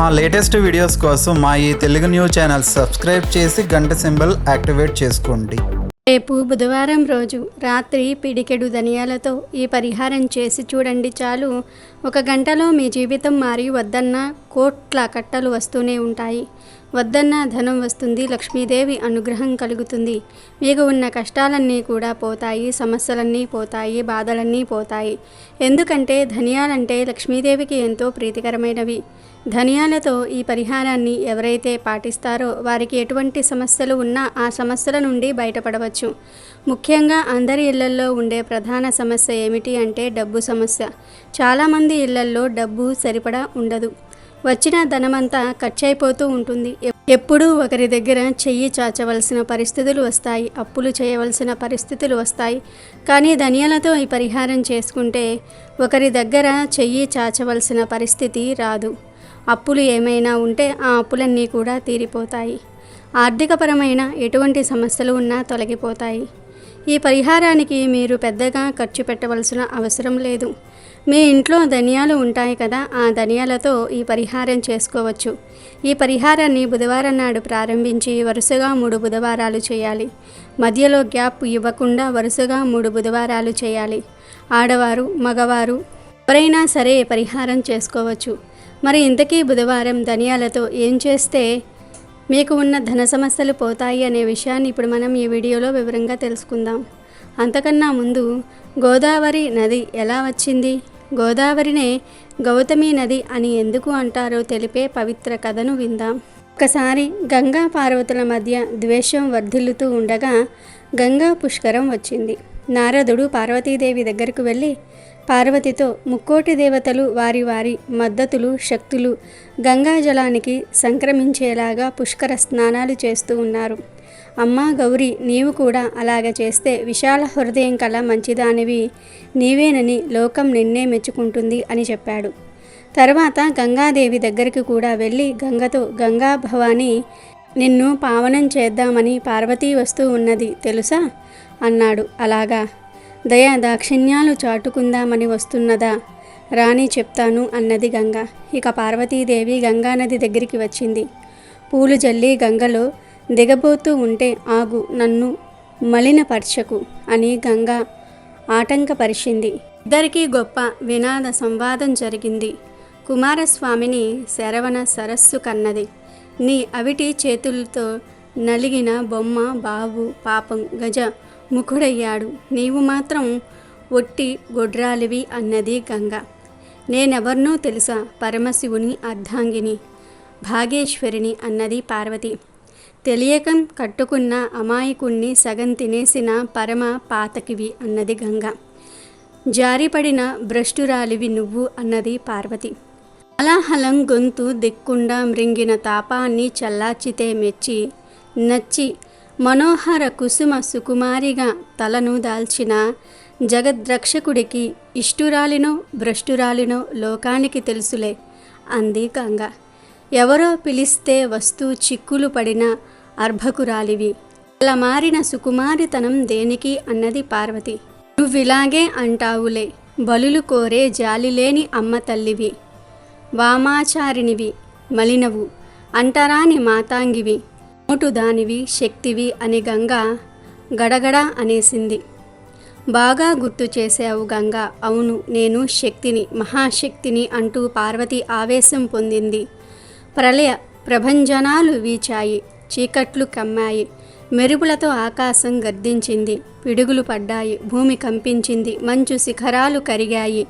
మా latest videos కోసం మా ఈ తెలుగు న్యూస్ ఛానల్ సబ్స్క్రైబ్ చేసి గంట సింబల్ యాక్టివేట్ చేసుకోండి. రేపు బుధవారం రోజు రాత్రి పిడికెడు ధనియాలతో ఈ పరిహారం చేసి చూడండి చాలు. ఒక గంటలో మీ జీవితం మారి వద్దన్న కోట్ల కట్టలు వస్తూనే ఉంటాయి. వద్దన్న ధనం వస్తుంది లక్ష్మీదేవి అనుగ్రహం కలుగుతుంది. మీకు ఉన్న కష్టాలన్నీ కూడా పోతాయి సమస్యలన్నీ పోతాయి బాధలన్నీ పోతాయి. ఎందుకంటే ధనియాలంటే లక్ష్మీదేవికి ఎంతో ప్రీతికరమైనవి. ధనియాలతో ఈ పరిహారాన్ని ఎవరైతే పాటిస్తారో వారికి ఎటువంటి సమస్యలు ఉన్నా ఆ సమస్యల నుండి బయటపడవచ్చు. ముఖ్యంగా అందరి ఇళ్ళల్లో ఉండే ప్రధాన సమస్య ఏమిటి అంటే డబ్బు సమస్య. చాలామంది ఇళ్ళల్లో డబ్బు సరిపడా ఉండదు. వచ్చిన ధనమంతా ఖర్చయిపోతూ ఉంటుంది. ఎప్పుడూ ఒకరి దగ్గర చెయ్యి చాచవలసిన పరిస్థితులు వస్తాయి అప్పులు చేయవలసిన పరిస్థితులు వస్తాయి. కానీ ధనియాలతో ఈ పరిహారం చేసుకుంటే ఒకరి దగ్గర చెయ్యి చాచవలసిన పరిస్థితి రాదు. అప్పులు ఏమైనా ఉంటే ఆ అప్పులన్నీ కూడా తీరిపోతాయి. ఆర్థికపరమైన ఎటువంటి సమస్యలు ఉన్నా తొలగిపోతాయి. ఈ పరిహారానికి మీరు పెద్దగా ఖర్చు పెట్టవలసిన అవసరం లేదు. మీ ఇంట్లో ధనియాలు ఉంటాయి కదా ఆ ధనియాలతో ఈ పరిహారం చేసుకోవచ్చు. ఈ పరిహారాన్ని బుధవారం నాడు ప్రారంభించి వరుసగా మూడు బుధవారాలు చేయాలి. మధ్యలో గ్యాప్ ఇవ్వకుండా వరుసగా మూడు బుధవారాలు చేయాలి. ఆడవారు మగవారు ఎవరైనా సరే పరిహారం చేసుకోవచ్చు. మరి ఇంతకీ బుధవారం ధనియాలతో ఏం చేస్తే మీకు ఉన్న ధన సమస్యలు పోతాయి అనే విషయాన్ని ఇప్పుడు మనం ఈ వీడియోలో వివరంగా తెలుసుకుందాం. అంతకన్నా ముందు గోదావరి నది ఎలా వచ్చింది? గోదావరినే గౌతమి నది అని ఎందుకు అంటారో తెలిపే పవిత్ర కథను విందాం. ఒకసారి గంగా పార్వతుల మధ్య ద్వేషం వర్ధిల్లుతూ ఉండగా గంగా పుష్కరం వచ్చింది. నారదుడు పార్వతీదేవి దగ్గరకు వెళ్ళి పార్వతితో ముక్కోటి దేవతలు వారి వారి మద్దతులు శక్తులు గంగా జలానికి సంక్రమించేలాగా పుష్కర స్నానాలు చేస్తూ ఉన్నారు. అమ్మా గౌరి నీవు కూడా అలాగ చేస్తే విశాల హృదయం కల మంచిదానివి. నీవేనని లోకం నిన్నే మెచ్చుకుంటుంది అని చెప్పాడు. తర్వాత గంగాదేవి దగ్గరికి కూడా వెళ్ళి గంగతో గంగా భవాని నిన్ను పావనం చేద్దామని పార్వతీ వస్తూ ఉన్నది తెలుసా? అన్నాడు. అలాగా దయా దాక్షిణ్యాలు చాటుకుందామని వస్తున్నదా? రాణి చెప్తాను అన్నది గంగ. ఇక పార్వతీదేవి గంగానది దగ్గరికి వచ్చింది. పూలు జల్లి గంగలో దిగబోతూ ఉంటే ఆగు నన్ను మలినపరచకు అని గంగ ఆటంకపరిచింది. ఇద్దరికీ గొప్ప వినాద సంవాదం జరిగింది. కుమారస్వామిని శరవణ సరస్సు కన్నది. నీ అవిటి చేతులతో నలిగిన బొమ్మ బావు పాపం గజ ముఖుడయ్యాడు నీవు మాత్రం ఒట్టి గొడ్రాలివి అన్నది గంగ. నేనెవర్నో తెలుసా? పరమశివుని అర్ధాంగిని భాగేశ్వరిని అన్నది పార్వతి. తెలియకం కట్టుకున్న అమాయకుణ్ణి సగం తినేసిన పరమ పాతకివి అన్నది గంగ. జారిపడిన భ్రష్టురాలివి నువ్వు అన్నది పార్వతి. అలాహలం గొంతు దిక్కుండా మృంగిన తాపాన్ని చల్లార్చితే మెచ్చి నచ్చి మనోహర కుసుమ సుకుమారిగా తలను దాల్చిన జగద్రక్షకుడికి ఇష్టురాలినో భ్రష్టురాలినో లోకానికి తెలుసులే అంది గంగ. ఎవరో పిలిస్తే వస్తూ చిక్కులు పడిన అర్భకురాలివి. అలా మారిన సుకుమారితనం దేనికి అన్నది పార్వతి. నువ్విలాగే అంటావులే బలులు కోరే జాలిలేని అమ్మ తల్లివి. వామాచారినివి మలినవు అంటరాని మాతాంగివి. మోటు దానివి శక్తివి అని గంగ గడగడ అనేసింది. బాగా గుర్తు చేసావు గంగ. అవును నేను శక్తిని మహాశక్తిని అంటూ పార్వతి ఆవేశం పొందింది. ప్రళయ ప్రభంజనాలు వీచాయి చీకట్లు కమ్మాయి మెరుపులతో ఆకాశం గర్దించింది పిడుగులు పడ్డాయి భూమి కంపించింది మంచు శిఖరాలు కరిగాయి.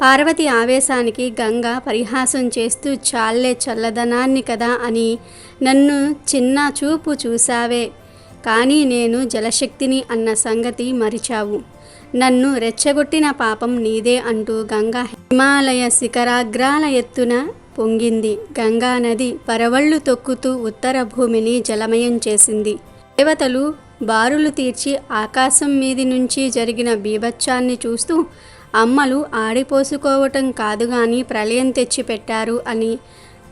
పార్వతి ఆవేశానికి గంగ పరిహాసం చేస్తూ చాలే చల్లదనాన్ని కదా అని నన్ను చిన్న చూపు చూశావే. కానీ నేను జలశక్తిని అన్న సంగతి మరిచావు. నన్ను రెచ్చగొట్టిన పాపం నీదే అంటూ గంగా హిమాలయ శిఖరాగ్రాల ఎత్తున పొంగింది. గంగా నది పరవళ్ళు తొక్కుతూ ఉత్తర భూమిని జలమయం చేసింది. దేవతలు బారులు తీర్చి ఆకాశం మీది నుంచి జరిగిన బీభత్సాన్ని చూస్తూ అమ్మలు ఆడిపోసుకోవటం కాదు గాని ప్రళయం తెచ్చిపెట్టారు అని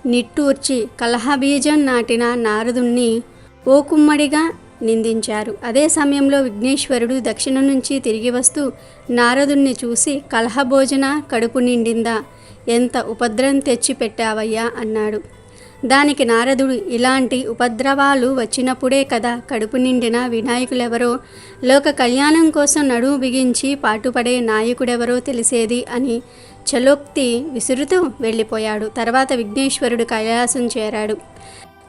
నిట్టూర్చి కలహబీజం నాటిన నారదుణ్ణి ఓ కుమ్మడిగా నిందించారు. అదే సమయంలో విఘ్నేశ్వరుడు దక్షిణ నుంచి తిరిగి వస్తూ నారదుణ్ణి చూసి కలహభోజన కడుపు నిండిందా? ఎంత ఉపద్రం తెచ్చి పెట్టావయ్యా అన్నాడు. దానికి నారదుడు ఇలాంటి ఉపద్రవాలు వచ్చినప్పుడే కదా కడుపు నిండిన వినాయకులెవరో లోక కళ్యాణం కోసం నడుము బిగించి పాటుపడే నాయకుడెవరో తెలిసేది అని చలోక్తి విసురుతూ వెళ్ళిపోయాడు. తర్వాత విఘ్నేశ్వరుడు కైలాసం చేరాడు.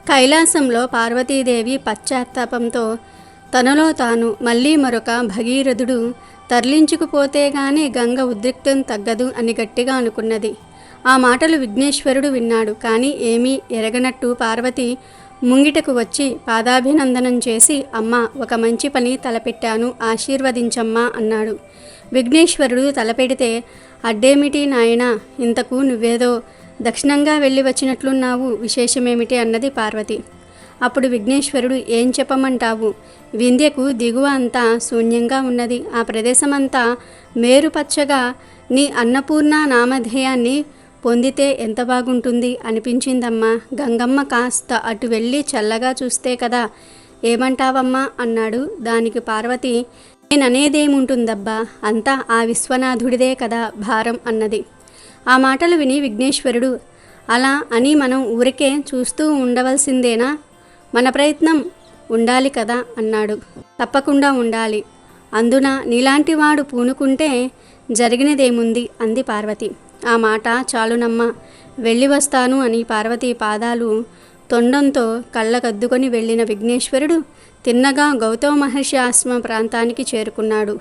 కైలాసంలో పార్వతీదేవి పశ్చాత్తాపంతో తనలో తాను మళ్ళీ మరొక భగీరథుడు తరలించుకుపోతే గాని గంగ ఉద్రిక్తం తగ్గదు అని గట్టిగా అనుకున్నది. ఆ మాటలు విఘ్నేశ్వరుడు విన్నాడు. కానీ ఏమీ ఎరగనట్టు పార్వతి ముంగిటకు వచ్చి పాదాభినందనం చేసి అమ్మ ఒక మంచి పని తలపెట్టాను ఆశీర్వదించమ్మా అన్నాడు. విఘ్నేశ్వరుడు తలపెడితే అడ్డేమిటి నాయనా ఇంతకు నువ్వేదో దక్షిణంగా వెళ్ళి వచ్చినట్లున్నావు విశేషమేమిటి అన్నది పార్వతి. అప్పుడు విఘ్నేశ్వరుడు ఏం చెప్పమంటావు? వింధ్యకు దిగువ అంతా శూన్యంగా ఉన్నది. ఆ ప్రదేశమంతా మేరుపచ్చగా నీ అన్నపూర్ణ నామధేయాన్ని పొందితే ఎంత బాగుంటుంది అనిపించిందమ్మా. గంగమ్మ కాస్త అటు వెళ్ళి చల్లగా చూస్తే కదా. ఏమంటావమ్మా? అన్నాడు దానికి పార్వతి. నేననేదేముంటుందబ్బా? అంతా ఆ విశ్వనాథుడిదే కదా భారం అన్నది. ఆ మాటలు విని విఘ్నేశ్వరుడు అలా అని మనం ఊరికే చూస్తూ ఉండవలసిందేనా? మన ప్రయత్నం ఉండాలి కదా అన్నాడు. తప్పకుండా ఉండాలి. అందున నీలాంటి వాడు పూనుకుంటే జరిగినదేముంది? అంది పార్వతి. ఆ మాట చాలునమ్మ. వెళ్ళి వస్తాను అని పార్వతీ పాదాలు తొండంతో కళ్ళకద్దుకొని వెళ్ళిన విఘ్నేశ్వరుడు తిన్నగా గౌతమ మహర్షి ఆశ్రమ ప్రాంతానికి చేరుకున్నాడు.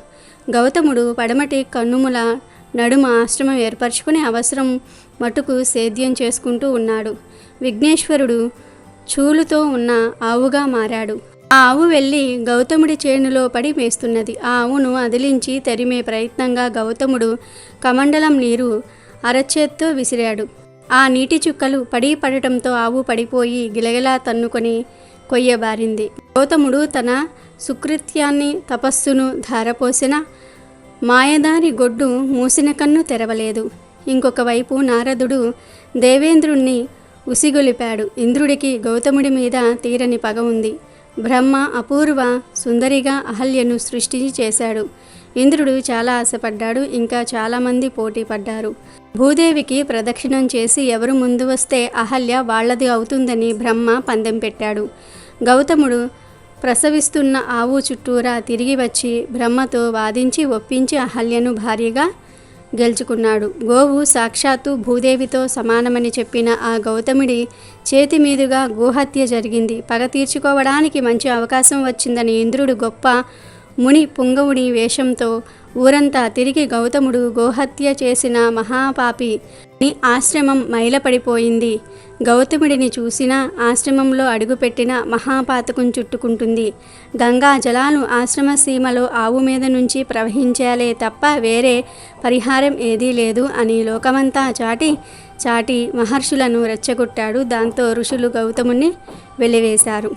గౌతముడు పడమటి కన్నుముల నడుమ ఆశ్రమం ఏర్పరచుకుని అవసరం మటుకు సేద్యం చేసుకుంటూ ఉన్నాడు. విఘ్నేశ్వరుడు చూలుతో ఉన్న ఆవుగా మారాడు. ఆ ఆవు వెళ్ళి గౌతముడి చేనులో పడి మేస్తున్నది. ఆ ఆవును అదిలించి తరిమే ప్రయత్నంగా గౌతముడు కమండలం నీరు అరచేత్తో విసిరాడు. ఆ నీటి చుక్కలు పడి పడటంతో ఆవు పడిపోయి గిలగిలా తన్నుకొని కొయ్యబారింది గౌతముడు తన సుకృత్యాన్ని తపస్సును ధారపోసిన మాయదారి గొడ్డు మూసిన కన్ను తెరవలేదు. ఇంకొక వైపు నారదుడు దేవేంద్రుణ్ణి ఉసిగొలిపాడు. ఇంద్రుడికి గౌతముడి మీద తీరని పగ ఉంది. బ్రహ్మ అపూర్వ సుందరిగా అహల్యను సృష్టి చేశాడు ఇంద్రుడు చాలా ఆశపడ్డాడు ఇంకా చాలామంది పోటీ పడ్డారు. భూదేవికి ప్రదక్షిణం చేసి ఎవరు ముందు వస్తే అహల్య వాళ్ళది అవుతుందని బ్రహ్మ పందెం పెట్టాడు. గౌతముడు ప్రసవిస్తున్న ఆవు చుట్టూరా తిరిగి వచ్చి బ్రహ్మతో వాదించి ఒప్పించి అహల్యను భార్యగా గెలుచుకున్నాడు. గోవు సాక్షాత్తు భూదేవితో సమానమని చెప్పిన ఆ గౌతముడి చేతి మీదుగా గోహత్య జరిగింది. పగ తీర్చుకోవడానికి మంచి అవకాశం వచ్చిందని ఇంద్రుడు గొప్ప ముని పుంగవుడి వేషంతో ఊరంతా తిరిగి గౌతముడు గోహత్య చేసిన మహాపాపి ని ఆశ్రమం మైలపడిపోయింది. గౌతముడిని చూసినా ఆశ్రమంలో అడుగుపెట్టిన మహాపాతకం చుట్టుకుంటుంది. గంగా జలాలు ఆశ్రమ సీమలో ఆవు మీద నుంచి ప్రవహించాలే తప్ప వేరే పరిహారం ఏదీ లేదు అని లోకమంతా చాటి చాటి మహర్షులను రెచ్చగొట్టాడు. దాంతో ఋషులు గౌతముని వెలివేశారు.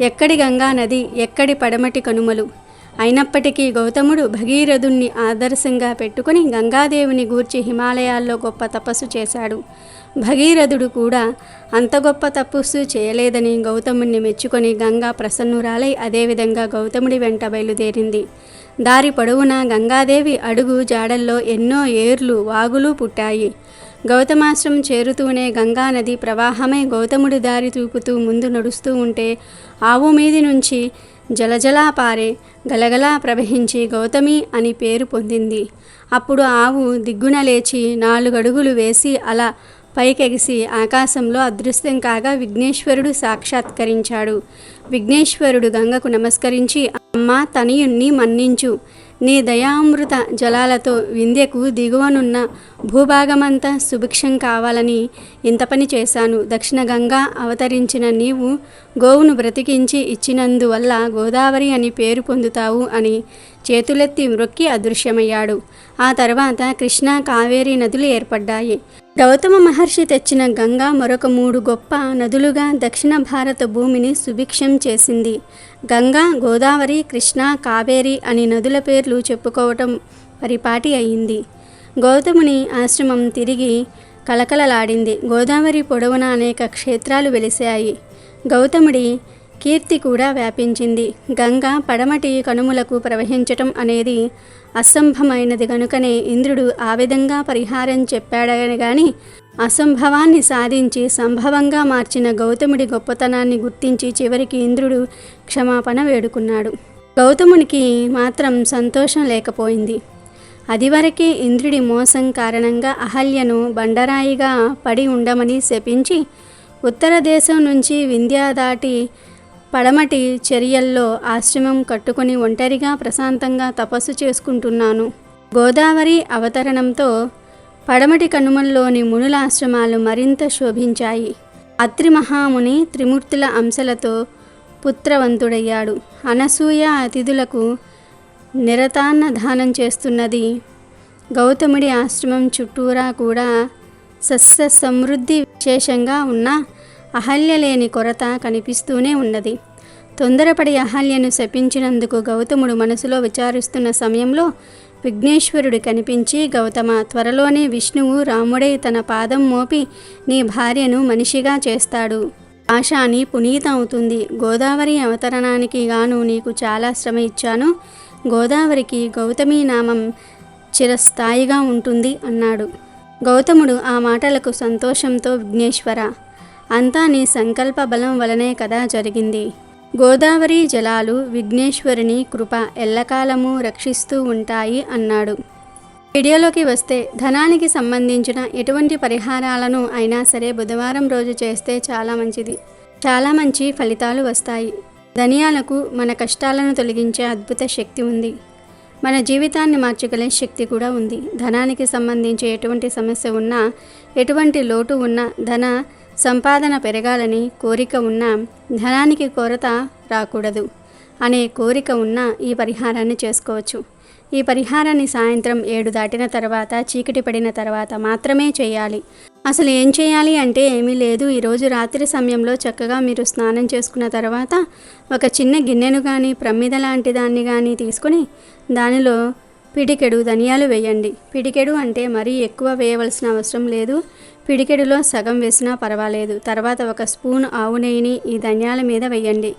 ఎక్కడి గంగా నది ఎక్కడి పడమటి కనుమలు? అయినప్పటికీ గౌతముడు భగీరథుణ్ణి ఆదర్శంగా పెట్టుకుని గంగాదేవిని గూర్చి హిమాలయాల్లో గొప్ప తపస్సు చేశాడు. భగీరథుడు కూడా అంత గొప్ప తపస్సు చేయలేదని గౌతముణ్ణి మెచ్చుకొని గంగా ప్రసన్నురాలై అదేవిధంగా గౌతముడి వెంట బయలుదేరింది. దారి పొడవునా గంగాదేవి అడుగు జాడల్లో ఎన్నో ఏర్లు వాగులు పుట్టాయి. గౌతమాశ్రమం చేరుతూనే గంగానది ప్రవాహమై గౌతముడి దారి చూపుతూ ముందు నడుస్తూ ఉంటే ఆవు మీది నుంచి జలజలా పారే గలగలా ప్రవహించి గౌతమి అని పేరు పొందింది. అప్పుడు ఆవు దిగ్గున లేచి నాలుగడుగులు వేసి అలా పైకెగిసి ఆకాశంలో అదృశ్యం కాగా విఘ్నేశ్వరుడు సాక్షాత్కరించాడు. విఘ్నేశ్వరుడు గంగకు నమస్కరించి అమ్మ తనయుణ్ణి మన్నించు. నీ దయామృత జలాలతో వింధ్యకు దిగువనున్న భూభాగమంతా సుభిక్షం కావాలని ఇంత పని చేశాను. దక్షిణ గంగా అవతరించిన నీవు గోవును బ్రతికించి ఇచ్చినందువల్ల గోదావరి అని పేరు పొందుతావు అని చేతులెత్తి మ్రొక్కి అదృశ్యమయ్యాడు. ఆ తర్వాత కృష్ణా కావేరీ నదులు ఏర్పడ్డాయి. గౌతమ మహర్షి తెచ్చిన గంగా మరొక మూడు గొప్ప నదులుగా దక్షిణ భారత భూమిని సుభిక్షం చేసింది. గంగా గోదావరి కృష్ణ కావేరి అని నదుల పేర్లు చెప్పుకోవటం పరిపాటి అయింది. గౌతముని ఆశ్రమం తిరిగి కలకలలాడింది. గోదావరి పొడవున అనేక క్షేత్రాలు వెలిశాయి. గౌతముడి కీర్తి కూడా వ్యాపించింది. గంగ పడమటి కనుమలకు ప్రవహించటం అనేది అసంభవమైనది కనుకనే ఇంద్రుడు ఆ విధంగా పరిహారం చెప్పాడని గాని అసంభవాన్ని సాధించి సంభవంగా మార్చిన గౌతముడి గొప్పతనాన్ని గుర్తించి చివరికి ఇంద్రుడు క్షమాపణ వేడుకున్నాడు. గౌతమునికి మాత్రం సంతోషం లేకపోయింది. అదివరకే ఇంద్రుడి మోసం కారణంగా అహల్యను బండరాయిగా పడి ఉండమని శపించి ఉత్తర దేశం నుంచి వింధ్యా దాటి పడమటి చర్యల్లో ఆశ్రమం కట్టుకుని ఒంటరిగా ప్రశాంతంగా తపస్సు చేసుకుంటున్నాను. గోదావరి అవతరణంతో పడమటి కనుమల్లోని మునుల ఆశ్రమాలు మరింత శోభించాయి. అత్రి మహాముని త్రిమూర్తుల అంశలతో పుత్రవంతుడయ్యాడు. అనసూయ అతిథులకు నిరతాన్న దానం చేస్తున్నది గౌతముడి ఆశ్రమం చుట్టూరా కూడా సస్య సమృద్ధి విశేషంగా ఉన్న అహల్య లేని కొరత కనిపిస్తూనే ఉన్నది. తొందరపడి అహల్యను శపించినందుకు గౌతముడు మనసులో విచారిస్తున్న సమయంలో విఘ్నేశ్వరుడు కనిపించి గౌతమ త్వరలోనే విష్ణువు రాముడై తన పాదం మోపి నీ భార్యను మనిషిగా చేస్తాడు. ఆశాని పునీతం అవుతుంది గోదావరి అవతరణానికి గాను నీకు చాలా శ్రమ ఇచ్చాను. గోదావరికి గౌతమి నామం చిరస్థాయిగా ఉంటుంది అన్నాడు. గౌతముడు ఆ మాటలకు సంతోషంతో విఘ్నేశ్వర అంతా నీ సంకల్ప బలం వలనే కదా జరిగింది. గోదావరి జలాలు విఘ్నేశ్వరుని కృప ఎల్లకాలము రక్షిస్తూ ఉంటాయి అన్నాడు. వీడియోలోకి వస్తే ధనానికి సంబంధించిన ఎటువంటి పరిహారాలను అయినా సరే బుధవారం రోజు చేస్తే చాలా మంచిది. చాలా మంచి ఫలితాలు వస్తాయి. ధనియాలకు మన కష్టాలను తొలగించే అద్భుత శక్తి ఉంది. మన జీవితాన్ని మార్చగలే శక్తి కూడా ఉంది. ధనానికి సంబంధించి ఎటువంటి సమస్య ఉన్నా ఎటువంటి లోటు ఉన్నా ధన సంపాదన పెరగాలని కోరిక ఉన్నా ధనానికి కొరత రాకూడదు. అనే కోరిక ఉన్నా ఈ పరిహారాన్ని చేసుకోవచ్చు. ఈ పరిహారాన్ని సాయంత్రం ఏడు దాటిన తర్వాత చీకటి పడిన తర్వాత మాత్రమే చేయాలి. అసలు ఏం చేయాలి అంటే ఏమీ లేదు. ఈరోజు రాత్రి సమయంలో చక్కగా మీరు స్నానం చేసుకున్న తర్వాత ఒక చిన్న గిన్నెను కానీ ప్రమిద లాంటి దాన్ని కానీ తీసుకొని దానిలో పిడికెడు ధనియాలు వేయండి. పిడికెడు అంటే మరీ ఎక్కువ వేయవలసిన అవసరం లేదు. పిడికెడులో సగం వేసినా పర్వాలేదు. తర్వాత ఒక స్పూన్ ఆవు నెయ్యిని ఈ ధనియాల మీద వేయండి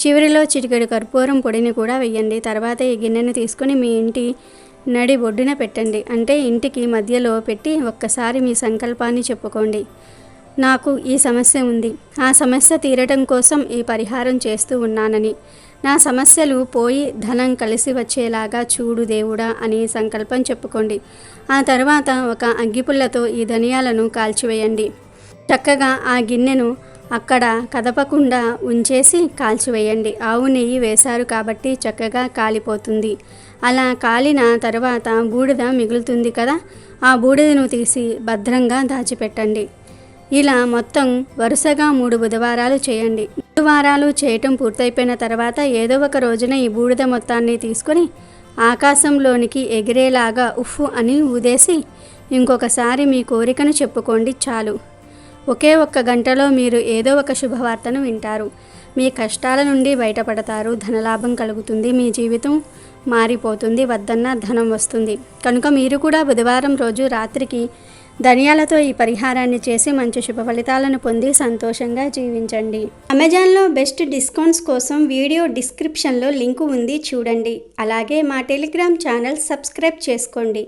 చివరిలో చిటికెడు కర్పూరం పొడిని కూడా వేయండి తర్వాత ఈ గిన్నెను తీసుకొని మీ ఇంటి నడి ఒడ్డున పెట్టండి. అంటే ఇంటికి మధ్యలో పెట్టి ఒక్కసారి మీ సంకల్పాన్ని చెప్పుకోండి. నాకు ఈ సమస్య ఉంది. ఆ సమస్య తీరటం కోసం ఈ పరిహారం చేస్తూ ఉన్నానని. నా సమస్యలు పోయి ధనం కలిసి వచ్చేలాగా చూడు దేవుడా అని సంకల్పం చెప్పుకోండి. ఆ తర్వాత ఒక అగ్గిపుల్లతో ఈ ధనియాలను కాల్చివేయండి. చక్కగా ఆ గిన్నెను అక్కడ కదపకుండా ఉంచేసి కాల్చివేయండి. ఆవు నెయ్యి వేశారు కాబట్టి చక్కగా కాలిపోతుంది. అలా కాలిన తర్వాత బూడిద మిగులుతుంది కదా ఆ బూడిదను తీసి భద్రంగా దాచిపెట్టండి. ఇలా మొత్తం వరుసగా మూడు బుధవారాలు చేయండి. మూడు వారాలు చేయటం పూర్తయిపోయిన తర్వాత ఏదో ఒక రోజున ఈ బూడిద మొత్తాన్ని తీసుకొని ఆకాశంలోనికి ఎగిరేలాగా ఉఫ్ అని ఊదేసి ఇంకొకసారి మీ కోరికను చెప్పుకోండి చాలు. ఒకే ఒక్క గంటలో మీరు ఏదో ఒక శుభవార్తను వింటారు. మీ కష్టాల నుండి బయటపడతారు. ధనలాభం కలుగుతుంది. మీ జీవితం మారిపోతుంది. వద్దన్న ధనం వస్తుంది. కనుక మీరు కూడా బుధవారం రోజు రాత్రికి ధనియాలతో ఈ పరిహారాన్ని చేసి మంచి శుభ ఫలితాలను పొంది సంతోషంగా జీవించండి. అమెజాన్లో బెస్ట్ డిస్కౌంట్స్ కోసం వీడియో డిస్క్రిప్షన్లో లింకు ఉంది చూడండి. అలాగే మా టెలిగ్రామ్ ఛానల్ సబ్స్క్రైబ్ చేసుకోండి.